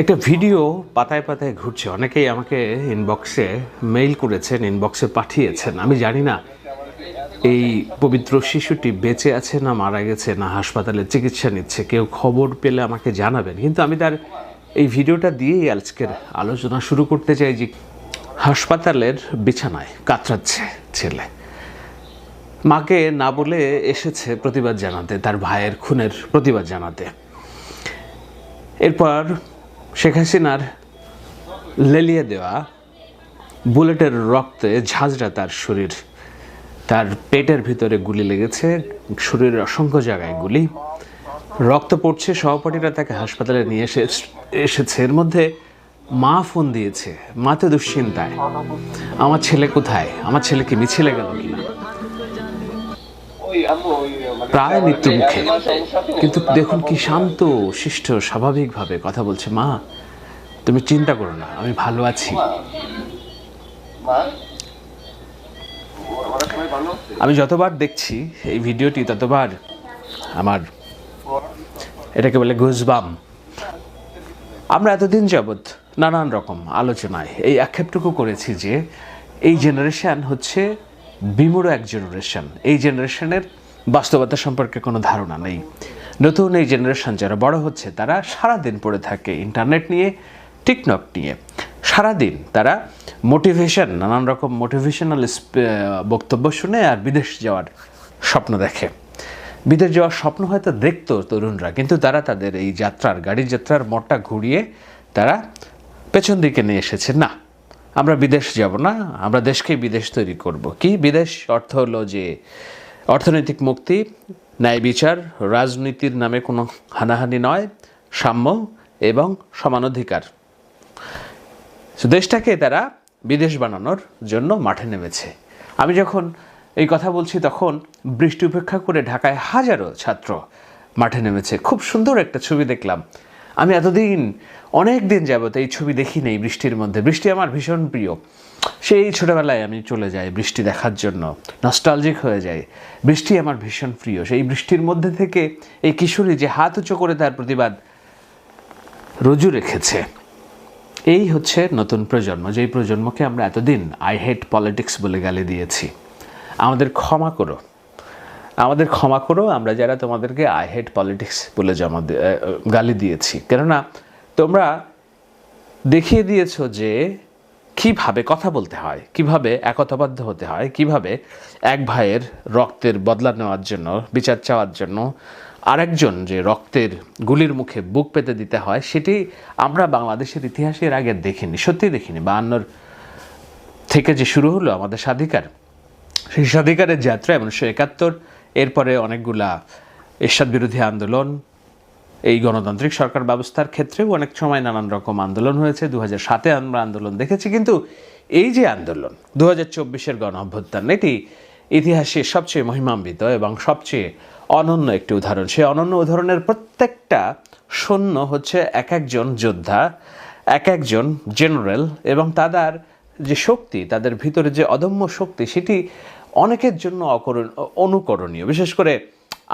একটা ভিডিও পাতায় পাতায় ঘুরছে। অনেকেই আমাকে ইনবক্সে মেইল করেছেন ইনবক্সে পাঠিয়েছেন। আমি জানি না, এই পবিত্র শিশুটি বেঁচে আছে না মারা গেছে, না হাসপাতালে চিকিৎসা নিচ্ছে, কেউ খবর পেলে আমাকে জানাবেন। কিন্তু আমি তার এই ভিডিওটা দিয়েই আজকের আলোচনা শুরু করতে চাই যে, হাসপাতালের বিছানায় কাতরাচ্ছে ছেলে। মাকে না বলে এসেছে প্রতিবাদ জানাতে, তার ভাইয়ের খুনের প্রতিবাদ জানাতে। এরপর শেখ হাসিনার লেলিয়ে দেওয়া বুলেটের রক্তে ঝাঁঝরা তার শরীর। তার পেটের ভিতরে গুলি লেগেছে, শরীরের অসংখ্য জায়গায় গুলি। রক্ত পড়ছে, সহপাঠীরা তাকে হাসপাতালে নিয়ে এসে এসেছে। এর মধ্যে মা ফোন দিয়েছে মাতে দুশ্চিন্তায়। আমার ছেলে কোথায়? আমার ছেলে কি মিছিলে গেল কিনা? প্রায় মৃত্যু মুখে কিন্তু দেখুন কি শান্ত শিষ্ট স্বাভাবিকভাবে কথা বলছে মা তুমি চিন্তা করো না আমি ভালো আছি। আমি যতবার দেখছি এই ভিডিওটি ততবার আমার এটাকে বলে গুজবাম আমরা এতদিন যাবৎ নানান রকম আলোচনায় এই আক্ষেপটুকু করেছি যে এই জেনারেশান হচ্ছে বিমূঢ় এক জেনারেশন এই জেনারেশনের বাস্তবতা সম্পর্কে কোনো ধারণা নেই। নতুন এই জেনারেশন যারা বড় হচ্ছে, তারা সারাদিন পড়ে থাকে ইন্টারনেট নিয়ে টিকটক নিয়ে। সারাদিন তারা মোটিভেশন নানান রকম মোটিভেশনাল বক্তব্য শুনে আর বিদেশ যাওয়ার স্বপ্ন দেখে। বিদেশ যাওয়ার স্বপ্ন হয়তো দেখতো তরুণরা, কিন্তু তারা তাদের এই যাত্রার, গাড়ির যাত্রার মোড়টা ঘুরিয়ে তারা পেছন দিকে নিয়ে এসেছে। না আমরা বিদেশ যাব না আমরা দেশকেই বিদেশ তৈরি করব। কি বিদেশ? অর্থ হলো যে অর্থনৈতিক মুক্তি ন্যায় বিচার রাজনীতির নামে কোনো হানাহানি নয় সাম্য এবং সমানাধিকার So, দেশটাকে তারা বিদেশ বানানোর জন্য মাঠে নেমেছে। আমি যখন এই কথা বলছি তখন বৃষ্টি উপেক্ষা করে ঢাকায় হাজারো ছাত্র মাঠে নেমেছে। খুব সুন্দর একটা ছবি দেখলাম। আমি এতদিন, অনেক দিন যাবত এই ছবি দেখি নেই বৃষ্টির মধ্যে। বৃষ্টি আমার ভীষণ প্রিয়। সেই ছোটোবেলায় আমি চলে যাই বৃষ্টি দেখার জন্য। নস্টালজিক হয়ে যায় বৃষ্টি আমার ভীষণ প্রিয়। সেই বৃষ্টির মধ্যে থেকে এই কিশোরী যে হাত উঁচু করে তার প্রতিবাদ রুজু রেখেছে। এই হচ্ছে নতুন প্রজন্ম। যেই প্রজন্মকে আমরা এতদিন আই হেট পলিটিক্স বলে গালি দিয়েছি। আমাদের ক্ষমা করো। আমাদের ক্ষমা করো, আমরা যারা তোমাদেরকে আই হেট পলিটিক্স বলে জমা গালি দিয়েছি। কেননা তোমরা দেখিয়ে দিয়েছ যে কীভাবে কথা বলতে হয়, কীভাবে একতাবদ্ধ হতে হয়, কীভাবে এক ভাইয়ের রক্তের বদলা নেওয়ার জন্য, বিচার চাওয়ার জন্য আরেকজন যে রক্তের গুলির মুখে বুক পেতে দিতে হয়, সেটি আমরা বাংলাদেশের ইতিহাসের আগে দেখিনি সত্যি দেখিনি। বায়ান্নর থেকে যে শুরু হলো আমাদের স্বাধিকার, সেই স্বাধিকারের যাত্রা উনিশশো একাত্তর এরপরে অনেকগুলা এরশাদ বিরোধী আন্দোলন, এই গণতান্ত্রিক সরকার ব্যবস্থার ক্ষেত্রেও অনেক সময় নানান রকম আন্দোলন হয়েছে। দু সাতে আমরা আন্দোলন দেখেছি, কিন্তু এই যে আন্দোলন দু হাজার চব্বিশের গণ অভ্যুত্থান এটি ইতিহাসে সবচেয়ে মহিমান্বিত এবং সবচেয়ে অনন্য একটি উদাহরণ। সেই অনন্য উদাহরণের প্রত্যেকটা সৈন্য হচ্ছে এক একজন যোদ্ধা, এক একজন জেনারেল এবং তাদের যে শক্তি, তাদের ভিতরে যে অদম্য শক্তি, সেটি অনেকের জন্য অকরণ, অনুকরণীয়। বিশেষ করে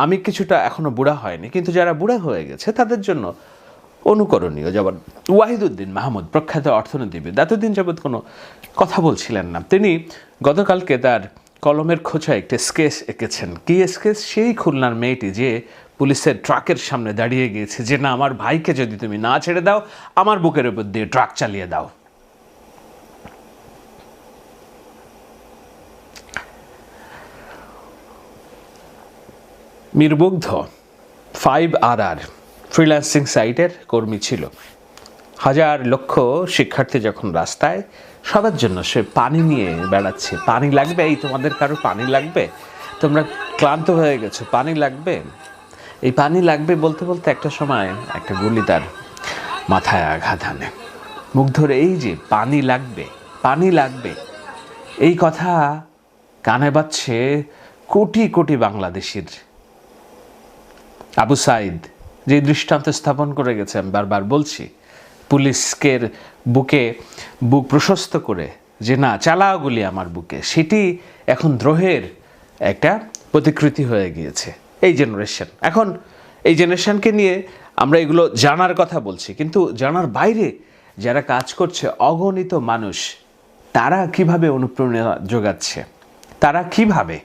আমি কিছুটা এখনও বুড়া হয়নি, কিন্তু যারা বুড়া হয়ে গেছে, তাদের জন্য অনুকরণীয়। যেমন ওয়াহিদুদ্দিন মাহমুদ, প্রখ্যাত অর্থনীতিবিদ, এতদিন যাবৎ কোনো কথা বলছিলেন না। তিনি গতকালকে তার কলমের খোঁচা একটি স্কেচ এঁকেছেন। কি স্কেচ? সেই খুলনার মেয়েটি যে পুলিশের ট্রাকের সামনে দাঁড়িয়ে গিয়েছে, যে না, আমার ভাইকে যদি তুমি না ছেড়ে দাও, আমার বুকের উপর দিয়ে ট্রাক চালিয়ে দাও। মিরবুগ্ধ ফাইভ আর আর ফ্রিল্যান্সিং সাইটের কর্মী ছিল। হাজার লক্ষ শিক্ষার্থী যখন রাস্তায়, সবার জন্য সে পানি নিয়ে বেড়াচ্ছে। পানি লাগবে? এই তোমাদের কারও পানি লাগবে? তোমরা ক্লান্ত হয়ে গেছো। পানি লাগবে? এই পানি লাগবে বলতে বলতে একটা সময় একটা গুলি তার মাথায় আঘাত আনে মুগ্ধর এই যে পানি লাগবে পানি লাগবে। এই কথা কানে বাজছে কোটি কোটি বাংলাদেশির আবু সাইদ, যে দৃষ্টান্ত স্থাপন করে গেছে, আমি বারবার বলছি, পুলিশকের বুকে বুক প্রশস্ত করে যে না, চালাও গুলি আমার বুকে। সেটি এখন দ্রোহের একটা প্রতিকৃতি হয়ে গিয়েছে এই জেনারেশন এখন এই জেনারেশনকে নিয়ে আমরা এগুলো জানার কথা বলছি, কিন্তু জানার বাইরে যারা কাজ করছে, অগণিত মানুষ, তারা কীভাবে অনুপ্রেরণা যোগাচ্ছে? তারা কীভাবে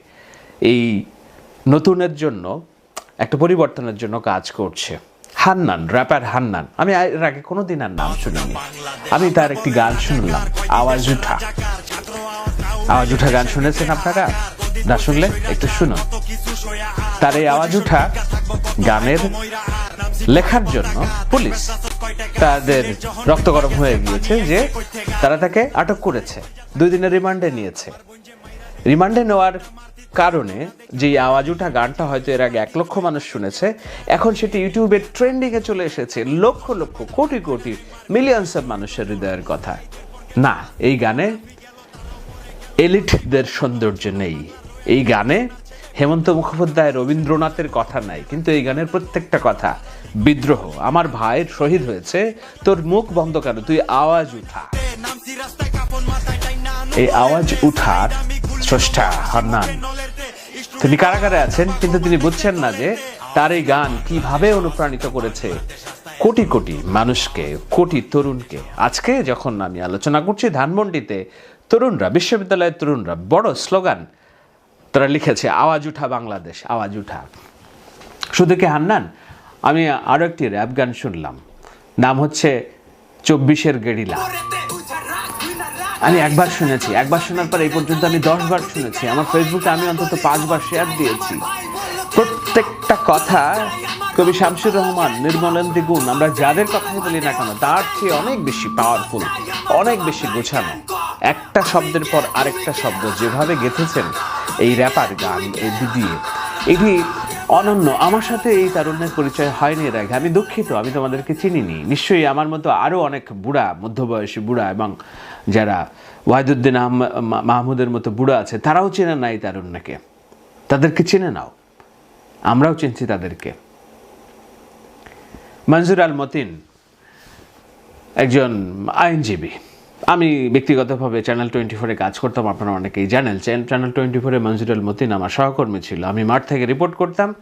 এই নতুনের জন্য একটা পরিবর্তনের জন্য কাজ করছে। হান্নান র্যাপার হান্নান। আমি এর আগে কোনোদিন আর নাম শুনিনি। আমি তার একটি গান শুনলাম, আওয়াজ উঠা। আওয়াজ উঠা গান শুনেছেন আপনারা? না শুনলে একটু শুনুন। তার এই আওয়াজ উঠা গানের লেখার জন্য পুলিশ তাদের রক্ত গরম হয়ে গিয়েছে যে তারা তাকে আটক করেছে। দুই দিনের রিমান্ডে নিয়েছে। রিমান্ডে নেওয়ার কারণে যে আওয়াজ উঠা গানটা হয়তো এর আগে এক লক্ষ মানুষ শুনেছে এখন সেটি ইউটিউবে ট্রেন্ডিংয়ে চলে এসেছে লক্ষ লক্ষ কোটি কোটি মিলিয়নস অফ মানুষের হৃদয়ের কথা। না এই গানে এলিটদের সৌন্দর্য নেই। এই গানে হেমন্ত মুখোপাধ্যায় রবীন্দ্রনাথের কথা নাই কিন্তু এই গানের প্রত্যেকটা কথা বিদ্রোহ। আমার ভাইয়ের শহীদ হয়েছে তোর মুখ বন্ধ কেন? তুই আওয়াজ উঠা। এই আওয়াজ উঠার স্রষ্টা হান্নান। তিনি কারাগারে আছেন, কিন্তু তিনি বুঝছেন না যে তার এই গান কীভাবে অনুপ্রাণিত করেছে কোটি কোটি মানুষকে, কোটি তরুণকে। আজকে যখন আমি আলোচনা করছি ধানমন্ডিতে, তরুণরা, বিশ্ববিদ্যালয়ের তরুণরা, বড় স্লোগান তারা লিখেছে, আওয়াজ উঠা বাংলাদেশ, আওয়াজ উঠা। শুধু কি হান্নান? আমি আরও একটি র্যাপ গান শুনলাম। নাম হচ্ছে চব্বিশের গেরিলা। আমি একবার শুনেছি, একবার শোনার পর এই পর্যন্ত আমি দশবার শুনেছি। আমার ফেসবুকে আমি অন্তত পাঁচবার শেয়ার দিয়েছি। প্রত্যেকটা কথা কবি শামসুর রহমান নির্মলেন্দি গুণ আমরা যাদের কথাই বলি না কেন, তার চেয়ে অনেক বেশি পাওয়ারফুল অনেক বেশি গোছানো। একটা শব্দের পর আরেকটা শব্দ যেভাবে গেঁথেছেন এই র্যাপার গান, এই দিয়ে এটি অনন্য। আমার সাথে এই তারুণ্যের পরিচয় হয়নি এর আগে। আমি দুঃখিত, আমি তোমাদেরকে চিনিনি। নিশ্চয়ই আমার মতো আরও অনেক বুড়া, মধ্যবয়সী বুড়া এবং যারা ওয়াহিদুদ্দিন মাহমুদের মতো বুড়া আছে, তারাও চেনে না এই তারুণ্যকে। তাদেরকে চিনে নাও। আমরাও চিনছি তাদেরকে। মঞ্জুর আল মতিন একজন আইনজীবী। আমি ব্যক্তিগতভাবে চ্যানেল টোয়েন্টি ফোরে কাজ করতাম, আপনারা অনেকেই জানেন। চ্যান- চ্যানেল টোয়েন্টি ফোরে মঞ্জুরুল মতিন আমার সহকর্মী ছিল। আমি মাঠ থেকে রিপোর্ট করতাম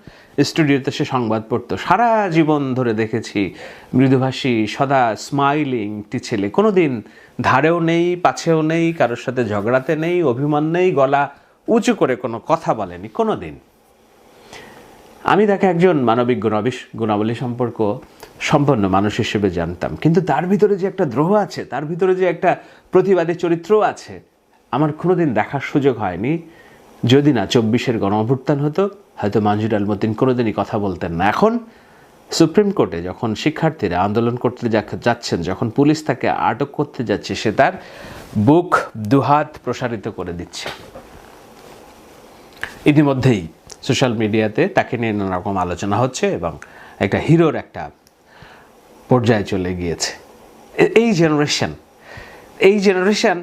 স্টুডিওতে সে সংবাদ পড়তো। সারা জীবন ধরে দেখেছি মৃদুভাষী, সদা স্মাইলিং একটি ছেলে। কোনো দিন ধারেও নেই, পাছেও নেই, কারোর সাথে ঝগড়াতে নেই, অভিমান নেই, গলা উঁচু করে কোনো কথা বলেনি। কোনো দিন আমি তাকে একজন মানবিক গুণাবিশ, গুণাবলী সম্পর্ক সম্পন্ন মানুষ হিসেবে জানতাম। কিন্তু তার ভিতরে যে একটা দ্রোহ আছে, তার ভিতরে যে একটা প্রতিবাদী চরিত্রও আছে, আমার কোনোদিন দেখার সুযোগ হয়নি। যদি না চব্বিশের গণ অভ্যুত্থান হতো, হয়তো মঞ্জুর আল মতিন কোনোদিনই কথা বলতেন না। এখন সুপ্রিম কোর্টে যখন শিক্ষার্থীরা আন্দোলন করতে যাচ্ছেন, যখন পুলিশ তাকে আটক করতে যাচ্ছে, সে তার বুক, দুহাত প্রসারিত করে দিচ্ছে। ইতিমধ্যেই সোশ্যাল মিডিয়াতে তাকে নিয়ে নানা রকম আলোচনা হচ্ছে এবং একটা হিরোর একটা পর্যায়ে চলে গিয়েছে। এই জেনারেশন এই জেনারেশন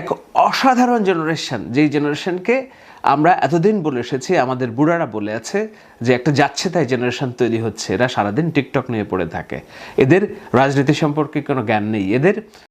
এক অসাধারণ জেনারেশন যেই জেনারেশনকে আমরা এতদিন বলে এসেছি, আমাদের বুড়ারা বলে আছে যে একটা যাচ্ছে তাই জেনারেশন তৈরি হচ্ছে। এরা সারাদিন টিকটক নিয়ে পড়ে থাকে। এদের রাজনীতি সম্পর্কে কোনো জ্ঞান নেই। এদের